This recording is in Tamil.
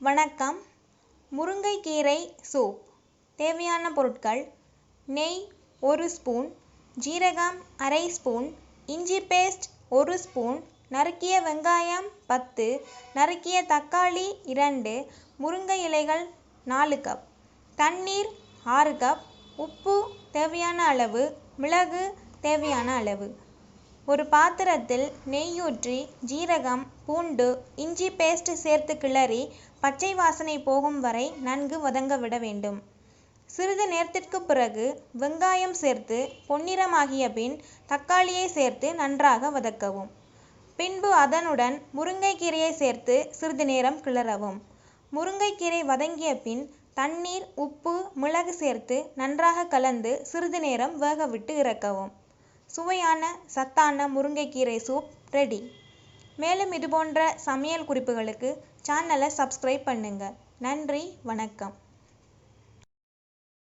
வணக்கம். முருங்கைக்கீரை சூப். தேவையான பொருட்கள் நெய் ஒரு ஸ்பூன் ஜீரகம் அரை ஸ்பூன் இஞ்சி பேஸ்ட் ஒரு ஸ்பூன் நறுக்கிய வெங்காயம் பத்து நறுக்கிய தக்காளி இரண்டு முருங்கை இலைகள் நாலு கப் தண்ணீர் ஆறு கப் உப்பு தேவையான அளவு மிளகு தேவையான அளவு. ஒரு பாத்திரத்தில் நெய்யூற்றி ஜீரகம் பூண்டு இஞ்சி பேஸ்ட் சேர்த்து கிளறி பச்சை வாசனை போகும் வரை நன்கு வதங்க விட வேண்டும். சிறிது நேரத்திற்கு பிறகு வெங்காயம் சேர்த்து பொன்னிறமாகிய பின் தக்காளியை சேர்த்து நன்றாக வதக்கவும். பின்பு அதனுடன் முருங்கைக்கீரையை சேர்த்து சிறிது நேரம் கிளறவும். முருங்கைக்கீரை வதங்கிய பின் தண்ணீர் உப்பு மிளகு சேர்த்து நன்றாக கலந்து சிறிது நேரம் வேகவிட்டு இறக்கவும். சுவையான சத்தான முருங்கைக்கீரை சூப் ரெடி மேலும் இதுபோன்ற சமையல் குறிப்புகளுக்கு சேனலை சப்ஸ்கிரைப் பண்ணுங்கள் நன்றி வணக்கம்.